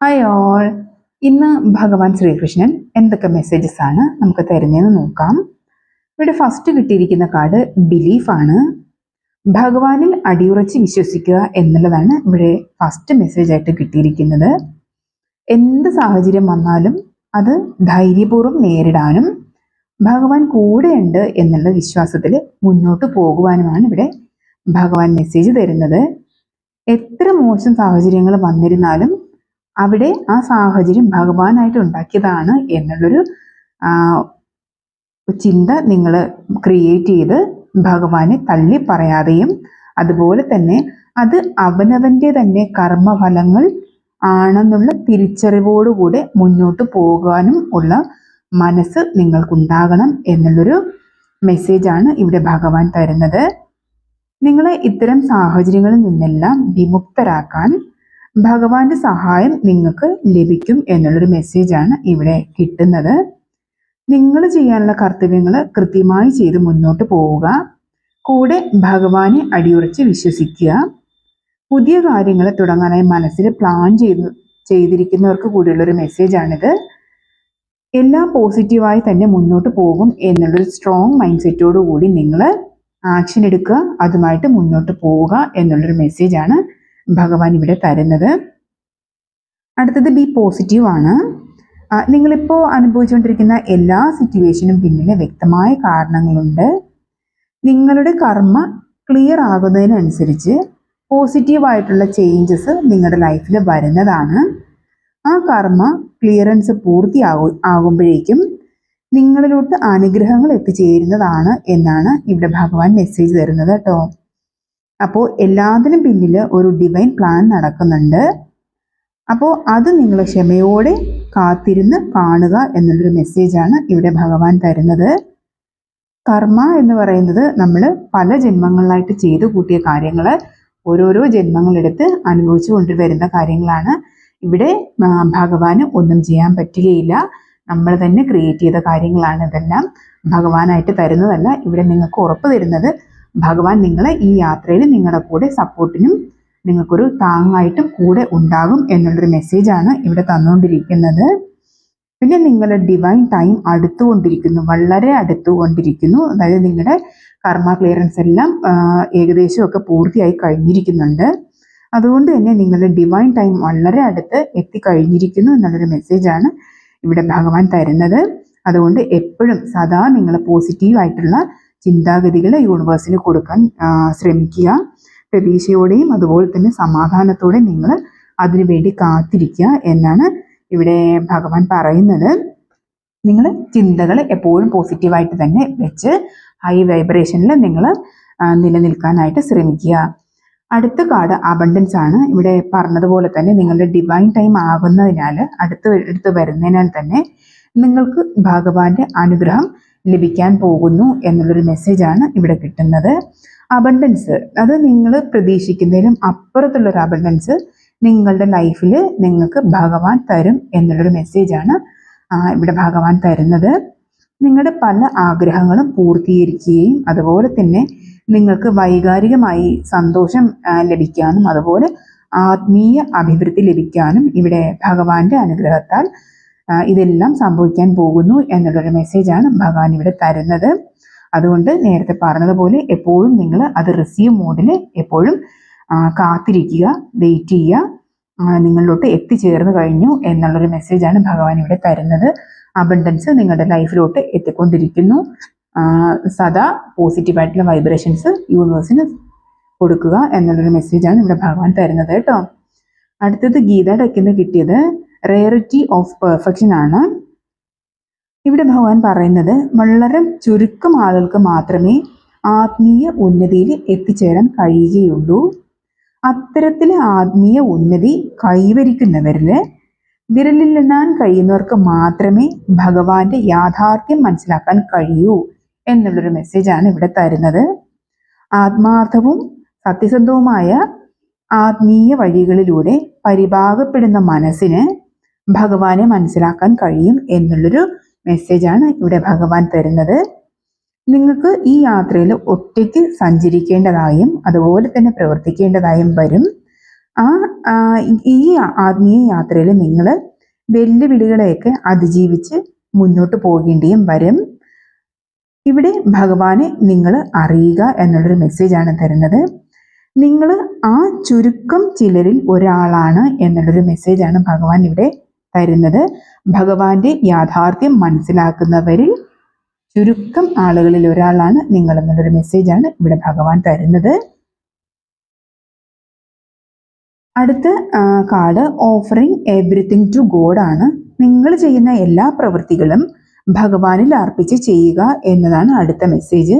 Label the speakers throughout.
Speaker 1: Hi all ഇന്ന് ഭഗവാൻ ശ്രീകൃഷ്ണൻ എന്തൊക്കെ മെസ്സേജസ് ആണ് നമുക്ക് തരുന്നതെന്ന് നോക്കാം. ഇവിടെ ഫസ്റ്റ് കിട്ടിയിരിക്കുന്ന കാർഡ് ബിലീഫാണ് ഭഗവാനിൽ അടിയുറച്ച് വിശ്വസിക്കുക എന്നുള്ളതാണ് ഇവിടെ ഫസ്റ്റ് മെസ്സേജ് ആയിട്ട് കിട്ടിയിരിക്കുന്നത്. എന്ത് സാഹചര്യം വന്നാലും അത് ധൈര്യപൂർവം നേരിടാനും ഭഗവാൻ കൂടെയുണ്ട് എന്നുള്ള വിശ്വാസത്തിൽ മുന്നോട്ട് പോകുവാനുമാണ് ഇവിടെ ഭഗവാൻ മെസ്സേജ് തരുന്നത്. എത്ര മോശം സാഹചര്യങ്ങൾ വന്നിരുന്നാലും അവിടെ ആ സാഹചര്യം ഭഗവാനായിട്ട് ഉണ്ടാക്കിയതാണ് എന്നുള്ളൊരു ചിന്ത നിങ്ങൾ ക്രിയേറ്റ് ചെയ്ത് ഭഗവാനെ തള്ളി പറയാതെയും അതുപോലെ തന്നെ അത് അവനവന്റെ തന്നെ കർമ്മഫലങ്ങൾ ആണെന്നുള്ള തിരിച്ചറിവോടുകൂടെ മുന്നോട്ട് പോകാനും ഉള്ള മനസ്സ് നിങ്ങൾക്കുണ്ടാകണം എന്നുള്ളൊരു മെസ്സേജാണ് ഇവിടെ ഭഗവാൻ തരുന്നത്. നിങ്ങളെ ഇത്തരം സാഹചര്യങ്ങളിൽ നിന്നെല്ലാം വിമുക്തരാക്കാൻ ഭഗവാന്റെ സഹായം നിങ്ങൾക്ക് ലഭിക്കും എന്നുള്ളൊരു മെസ്സേജാണ് ഇവിടെ കിട്ടുന്നത്. നിങ്ങൾ ചെയ്യാനുള്ള കർത്തവ്യങ്ങൾ കൃത്യമായി ചെയ്ത് മുന്നോട്ട് പോവുക. കൂടെ ഭഗവാനെ അടിയുറച്ച് വിശ്വസിക്കുക. പുതിയ കാര്യങ്ങൾ തുടങ്ങാനായി മനസ്സിൽ പ്ലാൻ ചെയ്ത് ചെയ്തിരിക്കുന്നവർക്ക് കൂടിയുള്ളൊരു മെസ്സേജാണിത് എല്ലാം പോസിറ്റീവായി തന്നെ മുന്നോട്ട് പോകും എന്നുള്ളൊരു സ്ട്രോങ് മൈൻഡ് സെറ്റോടു കൂടി നിങ്ങൾ ആക്ഷൻ എടുക്കുക അതുമായിട്ട് മുന്നോട്ട് പോവുക എന്നുള്ളൊരു മെസ്സേജാണ് ഭഗവാൻ ഇവിടെ തരുന്നത്. അടുത്തത് ബി പോസിറ്റീവ് ആണ്. നിങ്ങളിപ്പോൾ അനുഭവിച്ചുകൊണ്ടിരിക്കുന്ന എല്ലാ സിറ്റുവേഷനും പിന്നിലെ വ്യക്തമായ കാരണങ്ങളുണ്ട്. നിങ്ങളുടെ കർമ്മ ക്ലിയർ ആകുന്നതിനനുസരിച്ച് പോസിറ്റീവായിട്ടുള്ള ചേഞ്ചസ് നിങ്ങളുടെ ലൈഫിൽ വരുന്നതാണ്. ആ കർമ്മ ക്ലിയറൻസ് പൂർത്തിയാകു ആകുമ്പോഴേക്കും നിങ്ങളിലോട്ട് അനുഗ്രഹങ്ങൾ എത്തിച്ചേരുന്നതാണ് എന്നാണ് ഇവിടെ ഭഗവാൻ മെസ്സേജ് തരുന്നത് കേട്ടോ. അപ്പോൾ എല്ലാത്തിനും പിന്നിൽ ഒരു ഡിവൈൻ പ്ലാൻ നടക്കുന്നുണ്ട്. അപ്പോൾ അത് നിങ്ങൾ ക്ഷമയോടെ കാത്തിരുന്ന് കാണുക എന്നുള്ളൊരു മെസ്സേജാണ് ഇവിടെ ഭഗവാൻ തരുന്നത്. കർമ്മ എന്ന് പറയുന്നത് നമ്മൾ പല ജന്മങ്ങളിലായിട്ട് ചെയ്തു കൂട്ടിയ കാര്യങ്ങൾ ഓരോരോ ജന്മങ്ങളെടുത്ത് അനുഭവിച്ചു കൊണ്ടുവരുന്ന കാര്യങ്ങളാണ്. ഇവിടെ ഭഗവാന് ഒന്നും ചെയ്യാൻ പറ്റുകയില്ല. നമ്മൾ തന്നെ ക്രിയേറ്റ് ചെയ്ത കാര്യങ്ങളാണ് ഇതെല്ലാം. ഭഗവാനായിട്ട് തരുന്നതല്ല. ഇവിടെ നിങ്ങൾക്ക് ഉറപ്പ് തരുന്നത് ഭഗവാൻ നിങ്ങളെ ഈ യാത്രയിൽ നിങ്ങളുടെ കൂടെ സപ്പോർട്ടിനും നിങ്ങൾക്കൊരു താങ്ങായിട്ടും കൂടെ ഉണ്ടാകും എന്നുള്ളൊരു മെസ്സേജാണ് ഇവിടെ തന്നുകൊണ്ടിരിക്കുന്നത്. പിന്നെ നിങ്ങളുടെ ഡിവൈൻ ടൈം അടുത്തുകൊണ്ടിരിക്കുന്നു വളരെ അടുത്തുകൊണ്ടിരിക്കുന്നു. അതായത് നിങ്ങളുടെ കർമ്മ ക്ലിയറൻസ് എല്ലാം ഏകദേശമൊക്കെ പൂർത്തിയായി കഴിഞ്ഞിരിക്കുന്നുണ്ട്. അതുകൊണ്ട് തന്നെ നിങ്ങളുടെ ഡിവൈൻ ടൈം വളരെ അടുത്ത് എത്തിക്കഴിഞ്ഞിരിക്കുന്നു എന്നുള്ളൊരു മെസ്സേജാണ് ഇവിടെ ഭഗവാൻ തരുന്നത്. അതുകൊണ്ട് എപ്പോഴും സദാ നിങ്ങൾ പോസിറ്റീവായിട്ടുള്ള ചിന്താഗതികൾ യൂണിവേഴ്സിന് കൊടുക്കാൻ ശ്രമിക്കുക. പ്രതീക്ഷയോടെയും അതുപോലെ തന്നെ സമാധാനത്തോടെ നിങ്ങൾ അതിനുവേണ്ടി കാത്തിരിക്കുക എന്നാണ് ഇവിടെ ഭഗവാൻ പറയുന്നത്. നിങ്ങൾ ചിന്തകൾ എപ്പോഴും പോസിറ്റീവായിട്ട് തന്നെ വെച്ച് ഹൈ വൈബ്രേഷനിൽ നിങ്ങൾ നിലനിൽക്കാനായിട്ട് ശ്രമിക്കുക. അടുത്ത കാർഡ് അബണ്ടൻസ് ആണ്. ഇവിടെ പറഞ്ഞതുപോലെ തന്നെ നിങ്ങളുടെ ഡിവൈൻ ടൈം ആകുന്നതിനാൽ അടുത്ത് എടുത്ത് വരുന്നതിനാൽ തന്നെ നിങ്ങൾക്ക് ഭഗവാന്റെ അനുഗ്രഹം ലഭിക്കാൻ പോകുന്നു എന്നുള്ളൊരു മെസ്സേജാണ് ഇവിടെ കിട്ടുന്നത്. അബണ്ടൻസ് അത് നിങ്ങൾ പ്രതീക്ഷിക്കുന്നതിലും അപ്പുറത്തുള്ളൊരു അബണ്ടൻസ് നിങ്ങളുടെ ലൈഫിൽ നിങ്ങൾക്ക് ഭഗവാൻ തരും എന്നുള്ളൊരു മെസ്സേജാണ് ഇവിടെ ഭഗവാൻ തരുന്നത്. നിങ്ങളുടെ പല ആഗ്രഹങ്ങളും പൂർത്തീകരിക്കുകയും അതുപോലെ തന്നെ നിങ്ങൾക്ക് വൈകാരികമായി സന്തോഷം ലഭിക്കാനും അതുപോലെ ആത്മീയ അഭിവൃദ്ധി ലഭിക്കാനും ഇവിടെ ഭഗവാന്റെ അനുഗ്രഹത്താൽ ഇതെല്ലാം സംഭവിക്കാൻ പോകുന്നു എന്നുള്ളൊരു മെസ്സേജാണ് ഭഗവാൻ ഇവിടെ തരുന്നത്. അതുകൊണ്ട് നേരത്തെ പറഞ്ഞതുപോലെ എപ്പോഴും നിങ്ങൾ അത് റിസീവ് മോഡിൽ എപ്പോഴും കാത്തിരിക്കുക വെയിറ്റ് ചെയ്യുക നിങ്ങളിലോട്ട് എത്തിച്ചേർന്ന് കഴിഞ്ഞു എന്നുള്ളൊരു മെസ്സേജാണ് ഭഗവാൻ ഇവിടെ തരുന്നത്. അബണ്ടൻസ് നിങ്ങളുടെ ലൈഫിലോട്ട് എത്തിക്കൊണ്ടിരിക്കുന്നു. സദാ പോസിറ്റീവായിട്ടുള്ള വൈബ്രേഷൻസ് യൂണിവേഴ്സിന് കൊടുക്കുക എന്നുള്ളൊരു മെസ്സേജാണ് ഇവിടെ ഭഗവാൻ തരുന്നത് കേട്ടോ. അടുത്തത് ഗീത ഡെക്കിന്ന് കിട്ടിയത് റേറിറ്റി ഓഫ് പെർഫെക്ഷൻ ആണ്. ഇവിടെ ഭഗവാൻ പറയുന്നത് വളരെ ചുരുക്കം ആളുകൾക്ക് മാത്രമേ ആത്മീയ ഉന്നതിയിൽ എത്തിച്ചേരാൻ കഴിയുകയുള്ളൂ. അത്തരത്തിൽ ആത്മീയ ഉന്നതി കൈവരിക്കുന്നവരിൽ വിരലിലെണ്ണാൻ കഴിയുന്നവർക്ക് മാത്രമേ ഭഗവാന്റെ യാഥാർത്ഥ്യം മനസ്സിലാക്കാൻ കഴിയൂ എന്നുള്ളൊരു മെസ്സേജാണ് ഇവിടെ തരുന്നത്. ആത്മാർത്ഥവും സത്യസന്ധവുമായ ആത്മീയ വഴികളിലൂടെ പരിഭാഗപ്പെടുന്ന മനസ്സിന് ഭഗവാനെ മനസ്സിലാക്കാൻ കഴിയും എന്നുള്ളൊരു മെസ്സേജാണ് ഇവിടെ ഭഗവാൻ തരുന്നത്. നിങ്ങൾക്ക് ഈ യാത്രയിൽ ഒറ്റയ്ക്ക് സഞ്ചരിക്കേണ്ടതായും അതുപോലെ തന്നെ പ്രവർത്തിക്കേണ്ടതായും വരും. ആ ഈ ആത്മീയ യാത്രയിൽ നിങ്ങൾ വെല്ലുവിളികളെയൊക്കെ അതിജീവിച്ച് മുന്നോട്ട് പോകേണ്ടിയും വരും. ഇവിടെ ഭഗവാനെ നിങ്ങൾ അറിയുക എന്നുള്ളൊരു മെസ്സേജാണ് തരുന്നത്. നിങ്ങൾ ആ ചുരുക്കം ചിലരിൽ ഒരാളാണ് എന്നുള്ളൊരു മെസ്സേജാണ് ഭഗവാൻ ഇവിടെ തരുന്നത്. ഭഗവാന്റെ യാഥാർത്ഥ്യം മനസ്സിലാക്കുന്നവരിൽ ചുരുക്കം ആളുകളിൽ ഒരാളാണ് നിങ്ങൾ എന്നുള്ളൊരു മെസ്സേജാണ് ഇവിടെ ഭഗവാൻ തരുന്നത്. അടുത്ത card offering everything to God ആണ്. നിങ്ങൾ ചെയ്യുന്ന എല്ലാ പ്രവൃത്തികളും ഭഗവാനിൽ അർപ്പിച്ച് ചെയ്യുക എന്നതാണ് അടുത്ത മെസ്സേജ്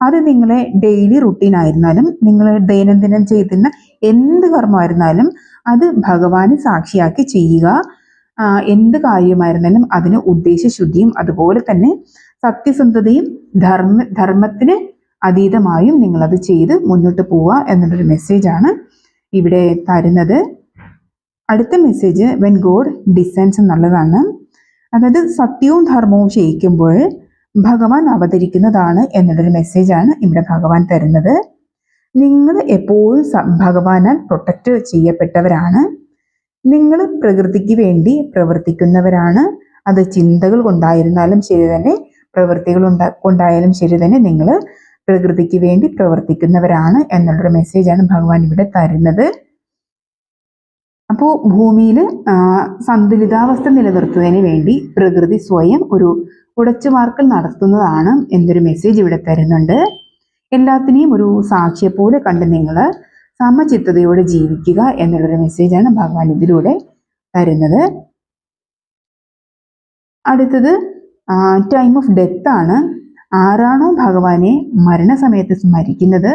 Speaker 1: അത് നിങ്ങളെ ഡെയിലി റുട്ടീൻ ആയിരുന്നാലും നിങ്ങൾ ദൈനംദിനം ചെയ്യുന്ന എന്ത് കർമ്മമായിരുന്നാലും അത് ഭഗവാന് സാക്ഷിയാക്കി ചെയ്യുക. എന്ത് കാര്യമായിരുന്നാലും അതിന് ഉദ്ദേശശുദ്ധിയും അതുപോലെ തന്നെ സത്യസന്ധതയും ധർമ്മ ധർമ്മത്തിന് അതീതമായും നിങ്ങളത് ചെയ്ത് മുന്നോട്ട് പോവുക എന്നുള്ളൊരു മെസ്സേജാണ് ഇവിടെ തരുന്നത്. അടുത്ത മെസ്സേജ് വെൻ ഗോഡ് ഡിസൈൻസ് എന്നുള്ളതാണ്. അതായത് സത്യവും ധർമ്മവും ക്ഷയിക്കുമ്പോൾ ഭഗവാൻ അവതരിക്കുന്നതാണ് എന്നുള്ളൊരു മെസ്സേജാണ് ഇവിടെ ഭഗവാൻ തരുന്നത്. നിങ്ങൾ എപ്പോഴും ഭഗവാനാൽ പ്രൊട്ടക്റ്റ് ചെയ്യപ്പെട്ടവരാണ്. നിങ്ങൾ പ്രകൃതിക്ക് വേണ്ടി പ്രവർത്തിക്കുന്നവരാണ്. അത് ചിന്തകൾ കൊണ്ടായിരുന്നാലും ശരി തന്നെ പ്രവൃത്തികൾ ഉണ്ടാ കൊണ്ടായാലും ശരി തന്നെ നിങ്ങൾ പ്രകൃതിക്ക് വേണ്ടി പ്രവർത്തിക്കുന്നവരാണ് എന്നുള്ളൊരു മെസ്സേജാണ് ഭഗവാൻ ഇവിടെ തരുന്നത്. അപ്പോൾ ഭൂമിയിൽ സന്തുലിതാവസ്ഥ നിലനിർത്തുന്നതിന് വേണ്ടി പ്രകൃതി സ്വയം ഒരു ഉടച്ചുമാർക്കൽ നടത്തുന്നതാണ് എന്നൊരു മെസ്സേജ് ഇവിടെ തരുന്നുണ്ട്. എല്ലാത്തിനെയും ഒരു സാക്ഷിയെ പോലെ കണ്ട് നിങ്ങൾ സമചിത്തതയോടെ ജീവിക്കുക എന്നുള്ളൊരു മെസ്സേജാണ് ഭഗവാൻ ഇതിലൂടെ തരുന്നത്. അടുത്തത് ടൈം ഓഫ് ഡെത്ത് ആണ്. ആരാണോ ഭഗവാനെ മരണസമയത്ത് സ്മരിക്കുന്നത്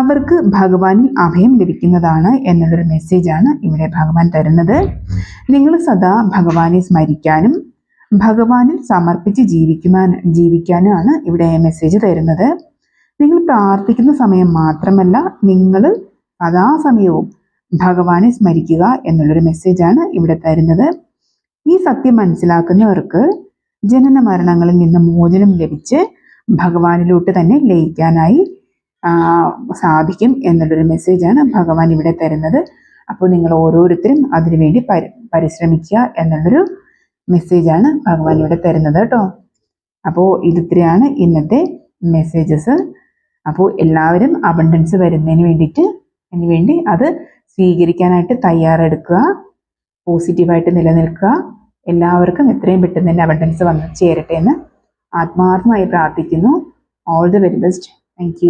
Speaker 1: അവർക്ക് ഭഗവാനിൽ അഭയം ലഭിക്കുന്നതാണ് എന്നുള്ളൊരു മെസ്സേജാണ് ഇവിടെ ഭഗവാൻ തരുന്നത്. നിങ്ങൾ സദാ ഭഗവാനെ സ്മരിക്കാനും ഭഗവാനിൽ സമർപ്പിച്ച് ജീവിക്കുവാൻ ജീവിക്കാനുമാണ് ഇവിടെ മെസ്സേജ് തരുന്നത്. നിങ്ങൾ പ്രാർത്ഥിക്കുന്ന സമയം മാത്രമല്ല നിങ്ങൾ സദാസമയവും ഭഗവാനെ സ്മരിക്കുക എന്നുള്ളൊരു മെസ്സേജാണ് ഇവിടെ തരുന്നത്. ഈ സത്യം മനസ്സിലാക്കുന്നവർക്ക് ജനന മരണങ്ങളിൽ നിന്ന് മോചനം ലഭിച്ച് ഭഗവാനിലോട്ട് തന്നെ ലയിക്കാനായി സാധിക്കും എന്നുള്ളൊരു മെസ്സേജാണ് ഭഗവാൻ ഇവിടെ തരുന്നത്. അപ്പോൾ നിങ്ങൾ ഓരോരുത്തരും അതിനുവേണ്ടി പരി പരിശ്രമിക്കുക എന്നുള്ളൊരു മെസ്സേജാണ് ഭഗവാൻ ഇവിടെ തരുന്നത് കേട്ടോ. അപ്പോൾ ഇതിത്രയാണ് ഇന്നത്തെ മെസ്സേജസ് അപ്പോൾ എല്ലാവരും അബണ്ടൻസ് വരുന്നതിന് വേണ്ടിയിട്ട് അതിന് വേണ്ടി അത് സ്വീകരിക്കാനായിട്ട് തയ്യാറെടുക്കുക പോസിറ്റീവായിട്ട് നിലനിൽക്കുക. എല്ലാവർക്കും എത്രയും പെട്ടെന്ന് തന്നെ അബണ്ടൻസ് വന്ന് ചേരട്ടെ എന്ന് ആത്മാർത്ഥമായി പ്രാർത്ഥിക്കുന്നു. All the very best thank